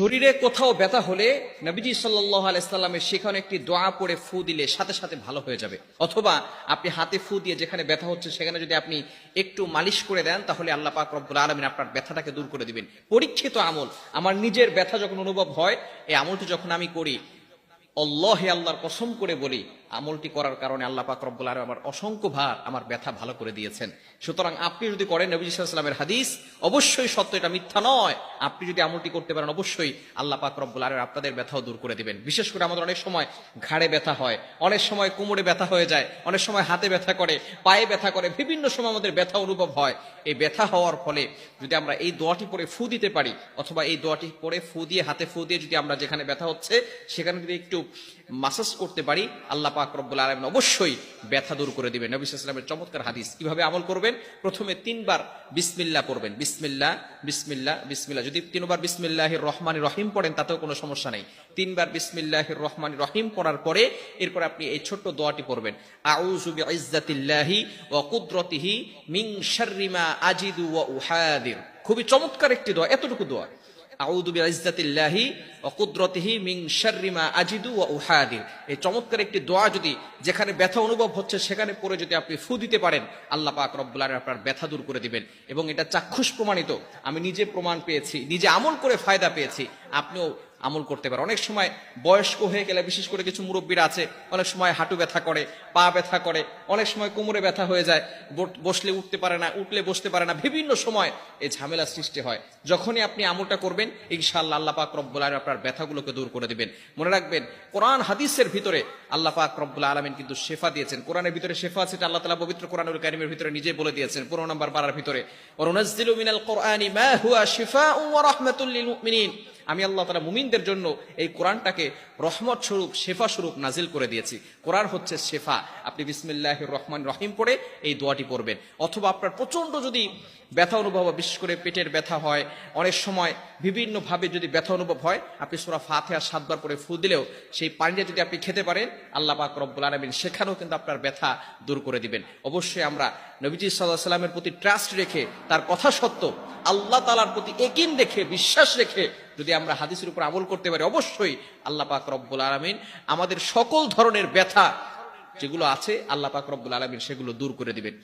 শরীরে কোথাও ব্যথা হলে নবীজি সাল্লাহ আলাইসাল্লামের সেখানে একটি দোয়া পড়ে ফু দিলে সাথে সাথে ভালো হয়ে যাবে। অথবা আপনি হাতে ফু দিয়ে যেখানে ব্যথা হচ্ছে সেখানে যদি আপনি একটু মালিশ করে দেন, তাহলে আল্লাহ পাক রব্বুল আলমিন আপনার ব্যথাটাকে দূর করে দিবেন। পরীক্ষিত আমল। আমার নিজের ব্যথা যখন অনুভব হয়, এই আমলটি যখন আমি করি অল্লাহে আল্লাহর কসম করে বলি আমলটি করার কারণে আল্লাহ পাক রব্বুল আলম আমার অসংখ্য ভার, আমার ব্যথা ভালো করে দিয়েছেন। সুতরাং আপনি যদি করেন নবী হাদিস, অবশ্যই সত্য, এটা মিথ্যা নয়। আপনি যদি আমলটি করতে পারেন, অবশ্যই আল্লাহ পাক রব্বুল আলম আপনাদের ব্যথাও দূর করে দিবেন। বিশেষ করে আমাদের অনেক সময় ঘাড়ে ব্যথা হয়, অনেক সময় কোমরে ব্যথা হয়ে যায়, অনেক সময় হাতে ব্যথা করে, পায়ে ব্যথা করে, বিভিন্ন সময় আমাদের ব্যথা অনুভব হয়। এই ব্যথা হওয়ার ফলে যদি আমরা এই দোয়াটি পরে ফু দিতে পারি, অথবা এই দোয়াটি পরে ফু দিয়ে, হাতে ফু দিয়ে যদি আমরা যেখানে ব্যথা হচ্ছে, সেখানে যদি একটু মাসাজ করতে পারি, আল্লাহ পাক অবশ্যই ব্যথা দূর করে দিবেন। চমৎকার হাদিস। কীভাবে আমল করবেন? প্রথমে তিনবার বিসমিল্লা বিসমিল্লা বিসমিল্লা বিসমিল্লা। যদি তিনবার রহমান রহিম পড়েন, তাতেও কোনো সমস্যা নেই। তিনবার বিসমিল্লাহ রহমান রহিম পড়ার পরে এরপর আপনি এই ছোট্ট দোয়াটি পড়বেন। আউযু বিইজ্জাতিল্লাহি ওয়া কুদরতিহি মা আজিদু ওয়া উহাদির। খুবই চমৎকার একটি দোয়া। এতটুকু দোয়া। শাররি আজিদু ও চমৎকার একটি দোয়া যদি যেখানে ব্যথা অনুভব হচ্ছে, সেখানে পরে যদি আপনি ফু দিতে পারেন আপনার ব্যথা দূর করে দিবেন। এবং এটা চাক্ষুষ প্রমাণিত। আমি নিজে প্রমাণ পেয়েছি, নিজে আমল করে ফায়দা পেয়েছি। আপনিও আমল করতে পারে। অনেক সময় বয়স্ক হয়ে গেলে বিশেষ করে কিছু মুরব্বীরা আছে, অনেক সময় হাঁটু ব্যথা করে, পা ব্যথা করে, অনেক সময় কোমরে ব্যথা হয়ে যায় বসলে উঠতে পারে না, উঠলে বসতে পারে না, বিভিন্ন সময় এই ঝামেলা সৃষ্টি হয়। যখনই আপনি আমলটা করবেন, ইনশাআল্লাহ আল্লাহ পাক রব্বুল আলম আপনার ব্যথাগুলোকে দূর করে দিবেন। মনে রাখবেন, কোরআন হাদিসের ভিতরে আল্লাহ পাক রব্বুল আলমিন কিন্তু শেফা দিয়েছেন। কোরআনের ভিতরে শেফা আছে আল্লাহ তালা পবিত্র কোরআনুল কারিমের ভিতরে নিজে বলে দিয়েছেন পনেরো নম্বর বারার ভিতরে। ওরুনাজ্জিলু মিনাল কোরআনি মা হুয়া শিফাউন ওয়া রাহমাতুল মুমিনিন। আমি আল্লাহ তালা মুমিনদের জন্য এই কোরআনটাকে রহমত স্বরূপ শেফা স্বরূপ নাজিল করে দিয়েছি। কোরআন হচ্ছে শেফা। আপনি বিসমিল্লাহ রহমান রহিম পড়ে এই দোয়াটি পড়বেন। অথবা আপনার প্রচণ্ড যদি ব্যথা অনুভব বিশেষ করে পেটের ব্যথা হয়, অনেক সময় বিভিন্নভাবে যদি ব্যথা অনুভব হয়, আপনি সোরা ফাতেহা সাতবার করে ফু দিলেও সেই পানিটা যদি আপনি খেতে পারেন, আল্লাহ পাক রব্বুল আলমিন সেখানেও কিন্তু আপনার ব্যথা দূর করে দিবেন। অবশ্যই আমরা নবীজি সাল্লাহ সাল্লামের প্রতি ট্রাস্ট রেখে তার কথা সত্য, আল্লাহ তালার প্রতি একিন রেখে বিশ্বাস রেখে যদি আমরা হাদিসের উপর আমল করতে পারি, অবশ্যই আল্লাহ পাক রব্বুল আলমিন আমাদের সকল ধরনের ব্যথা যেগুলো আছে, আল্লাহ পাক রব্বুল আলমিন সেগুলো দূর করে দিবেন।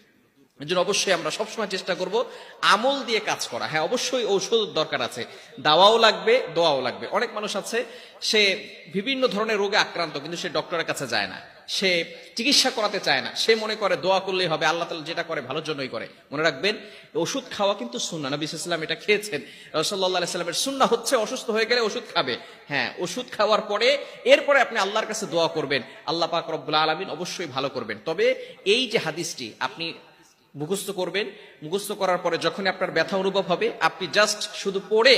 এর জন্য অবশ্যই আমরা সবসময় চেষ্টা করব আমল দিয়ে কাজ করা। হ্যাঁ অবশ্যই ঔষধ দরকার আছে। দাওয়াও লাগবে, দোয়াও লাগবে। অনেক মানুষ আছে, সে বিভিন্ন ধরনের রোগে আক্রান্ত, কিন্তু সে ডক্টরের কাছে যায় না। সে চিকিৎসা করাতে চায় না। সে মনে করে দোয়া করলেই হবে, আল্লাহ তালা যেটা করে ভালোর জন্যই করে। মনে রাখবেন, ওষুধ খাওয়া কিন্তু সুন্না নবী সাল্লাম এটা খেয়েছেন। রসল্লাহ সাল্লামের সুন্না হচ্ছে অসুস্থ হয়ে গেলে ওষুধ খাবে। হ্যাঁ ওষুধ খাওয়ার পরে, এরপরে আপনি আল্লাহর কাছে দোয়া করবেন। আল্লাহ পাক রব্বুল আলমিন অবশ্যই ভালো করবেন। তবে এই যে হাদিসটি, আপনি মুখস্থ করবেন। মুখস্থ করার পরে যখনই আপনার ব্যথা অনুভব হবে, আপনি জাস্ট শুধু পড়ে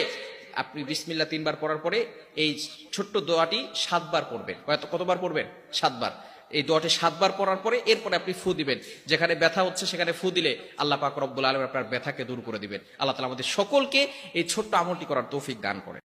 আপনি বিসমিল্লা তিনবার পড়ার পরে এই ছোট্ট দোয়াটি সাতবার পড়বেন। কত কতবার পড়বেন? সাতবার। এই দোয়াটি সাতবার পড়ার পরে এরপরে আপনি ফু দিবেন। যেখানে ব্যথা হচ্ছে সেখানে ফু দিলে আল্লাহ পাক রব্বুল আলম আপনার ব্যথাকে দূর করে দিবেন। আল্লাহ তালা আমাদের সকলকে এই ছোট্ট আমলটি করার তৌফিক দান করেন।